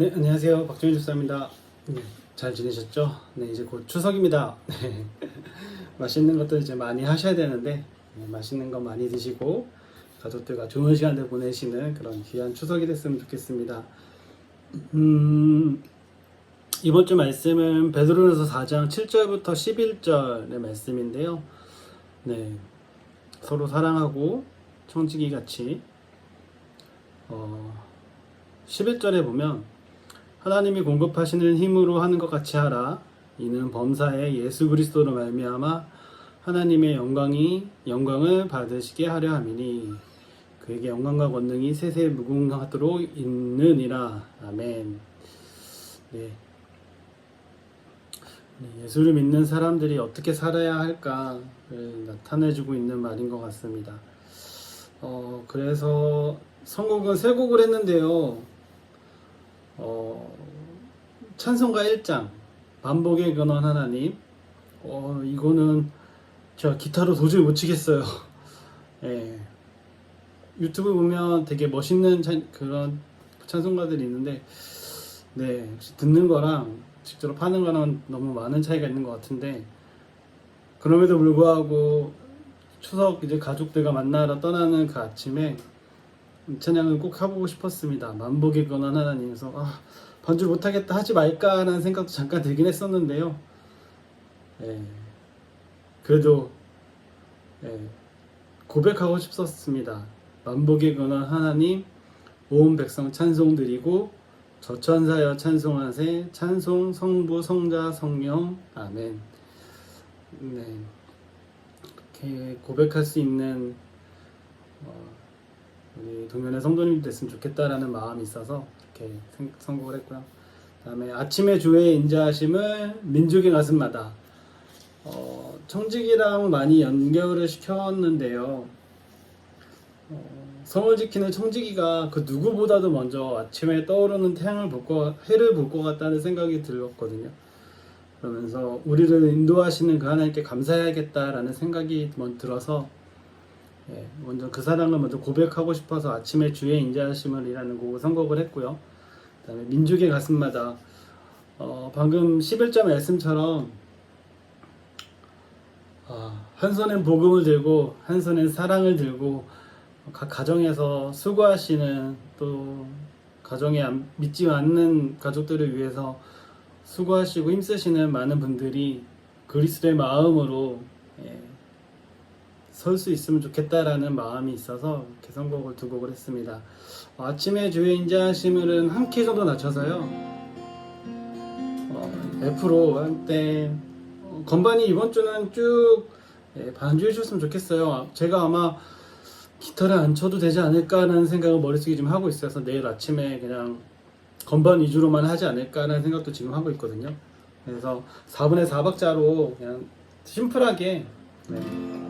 네, 안녕하세요. 박정희 집사입니다. 네, 잘 지내셨죠? 네, 이제 곧 추석입니다. 네, 맛있는 것들 이제 많이 하셔야 되는데, 네, 맛있는 거 많이 드시고, 가족들과 좋은 시간들 보내시는 그런 귀한 추석이 됐으면 좋겠습니다. 음, 이번 주 말씀은 베드로전서 4장 7절부터 11절의 말씀인데요. 네, 서로 사랑하고 청지기 같이 어, 11절에 보면 하나님이 공급하시는 힘으로 하는 것 같이 하라. 이는 범사에 예수 그리스도로 말미암아 하나님의 영광이 영광을 받으시게 하려 함이니 그에게 영광과 권능이 세세 무궁하도록 있느니라. 아멘. 네. 네, 예수를 믿는 사람들이 어떻게 살아야 할까를 나타내주고 있는 말인 것 같습니다. 어, 그래서 선곡은 세 곡을 했는데요. 어, 찬송가 1장, 반복의 근원 하나님. 어, 이거는 제가 기타로 도저히 못 치겠어요. 예. 유튜브 보면 되게 멋있는 찬, 그런 찬송가들이 있는데, 네, 듣는 거랑 직접 하는 거랑 너무 많은 차이가 있는 것 같은데, 그럼에도 불구하고 추석 이제 가족들과 만나러 떠나는 그 아침에 이 찬양을 꼭 해보고 싶었습니다. 만복의 근원 하나님에서 아, 반주 못하겠다 하지 말까라는 생각도 잠깐 들긴 했었는데요. 예, 그래도 예, 고백하고 싶었습니다. 만복의 근원 하나님 온 백성 찬송 드리고 저천사여 찬송하세 찬송 성부 성자 성령 아멘. 네. 이렇게 고백할 수 있는 어, 우리 동면의 성도님 됐으면 좋겠다라는 마음이 있어서 이렇게 생- 선곡을 했고요. 그다음에 아침의 주의 인자하심을 민족의 가슴마다 어, 청직이랑 많이 연결을 시켰는데요. 어, 성을 지키는 청지기가 그 누구보다도 먼저 아침에 떠오르는 태양을 볼 것, 해를 볼 것 같다는 생각이 들었거든요. 그러면서 우리를 인도하시는 그 하나님께 감사해야겠다라는 생각이 들어서 예, 먼저 그 사랑을 먼저 고백하고 싶어서 아침에 주의 인자하심을이라는 곡을 선곡을 했고요. 그다음에 민족의 가슴마다 어, 방금 11절 말씀처럼 아, 한 손엔 복음을 들고 한 손엔 사랑을 들고 각 가정에서 수고하시는 또 가정에 안- 믿지 않는 가족들을 위해서 수고하시고 힘쓰시는 많은 분들이 그리스도의 마음으로 예, 설 수 있으면 좋겠다라는 마음이 있어서 선곡을 두 곡을 했습니다. 어, 아침에 주의 인자하심을은 한키 정도 낮춰서요. 어, F로 할때 어, 건반이 이번 주는 쭉 예, 반주해 주셨으면 좋겠어요. 아, 제가 아마 기타를 안 쳐도 되지 않을까라는 생각을 머릿속에 지금 하고 있어서 내일 아침에 그냥 건반 위주로만 하지 않을까라는 생각도 지금 하고 있거든요. 그래서 4분의 4박자로 그냥 심플하게 네.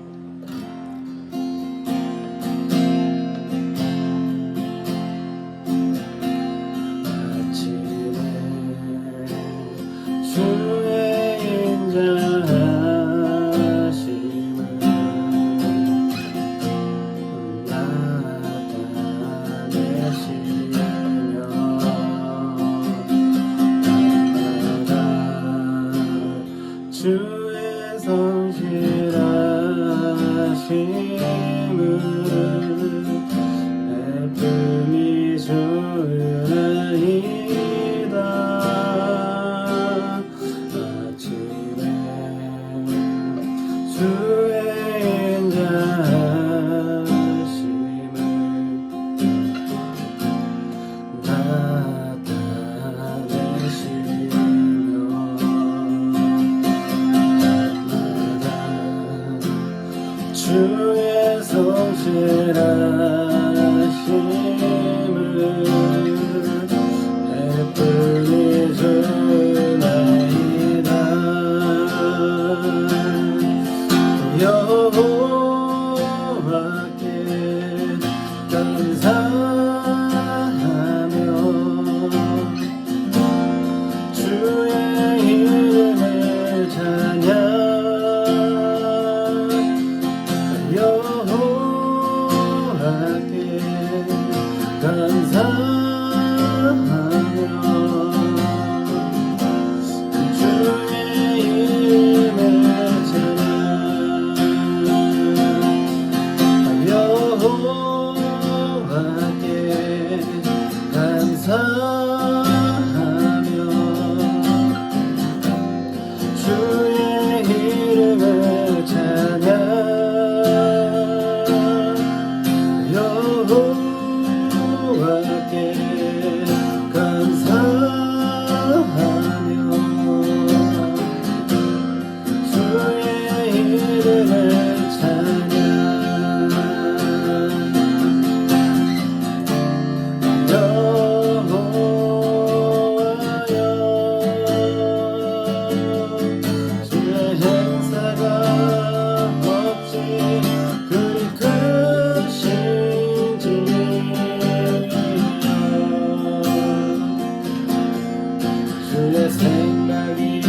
생각이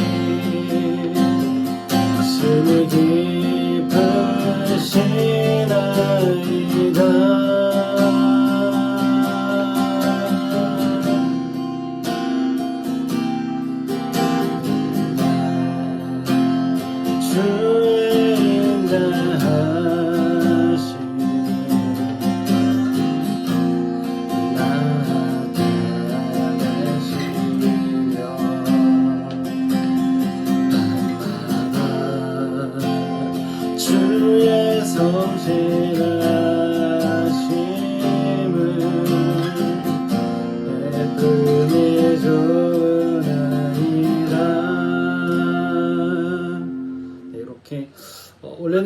심히 깊으시나이다 주의 인자하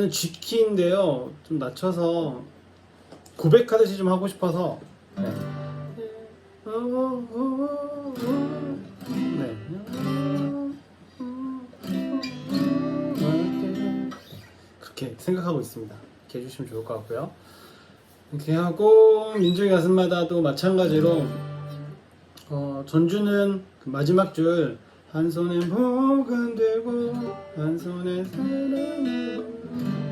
어, 원래는 G키인데요 좀 낮춰서 고백하듯이 좀 하고 싶어서 네. 네. 그렇게 생각하고 있습니다. 이렇게 해주시면 좋을 것 같고요. 이렇게 하고 민족의 가슴마다도 마찬가지로 어, 전주는 그 마지막 줄 한 손에 목은 들고 한 손에 사랑을 민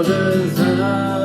모든 사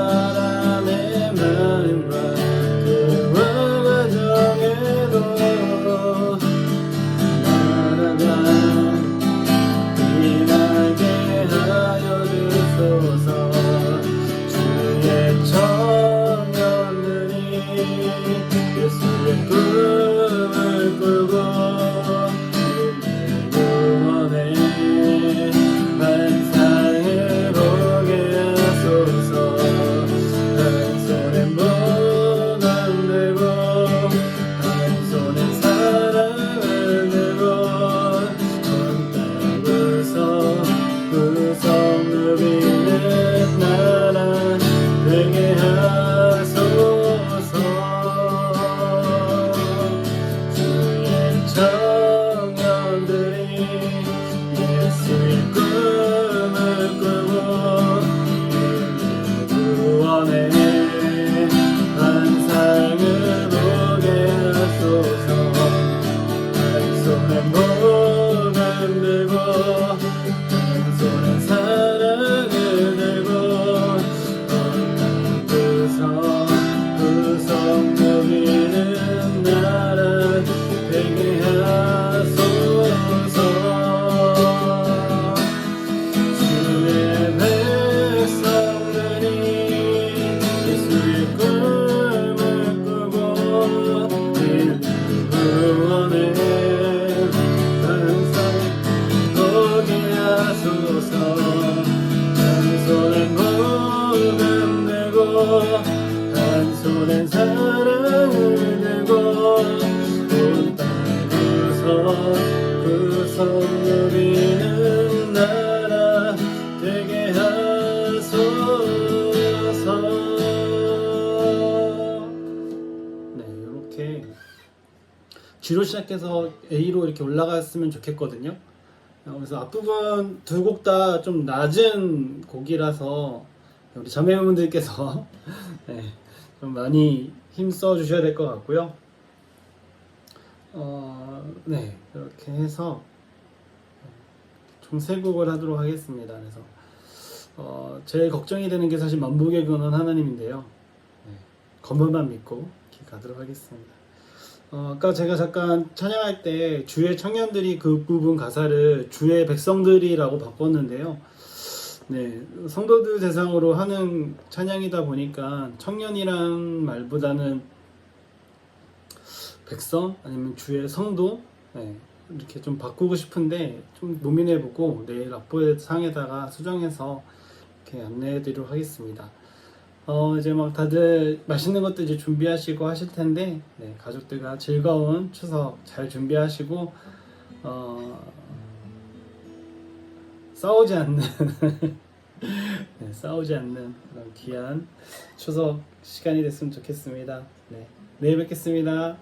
pembe 땅에서 누리는 나라 되게 하소서 네 이렇게 G로 시작해서 A로 이렇게 올라갔으면 좋겠거든요 어, 그래서 앞부분 두 곡 다 좀 낮은 곡이라서 우리 자매분들께서 네, 좀 많이 힘써 주셔야 될 것 같고요. 어, 네, 이렇게 해서 총세 곡을 하도록 하겠습니다. 그래서 어, 제일 걱정이 되는 게 사실 만복의 근원 하나님인데요. 네, 검은만 믿고 가도록 하겠습니다. 어, 아까 제가 잠깐 찬양할 때 주의 청년들이 그 부분 가사를 주의 백성들이라고 바꿨는데요. 네, 성도들 대상으로 하는 찬양이다 보니까 청년이란 말보다는 백성 아니면 주의 성도 네, 이렇게 좀 바꾸고 싶은데 좀 고민해보고 내일 악보의 상에다가 수정해서 이렇게 안내해드리도록 하겠습니다. 어 이제 막 다들 맛있는 것도 이제 준비하시고 하실 텐데 네, 가족들과 즐거운 추석 잘 준비하시고 어 싸우지 않는 네, 싸우지 않는 그런 귀한 추석 시간이 됐으면 좋겠습니다. 네, 내일 뵙겠습니다.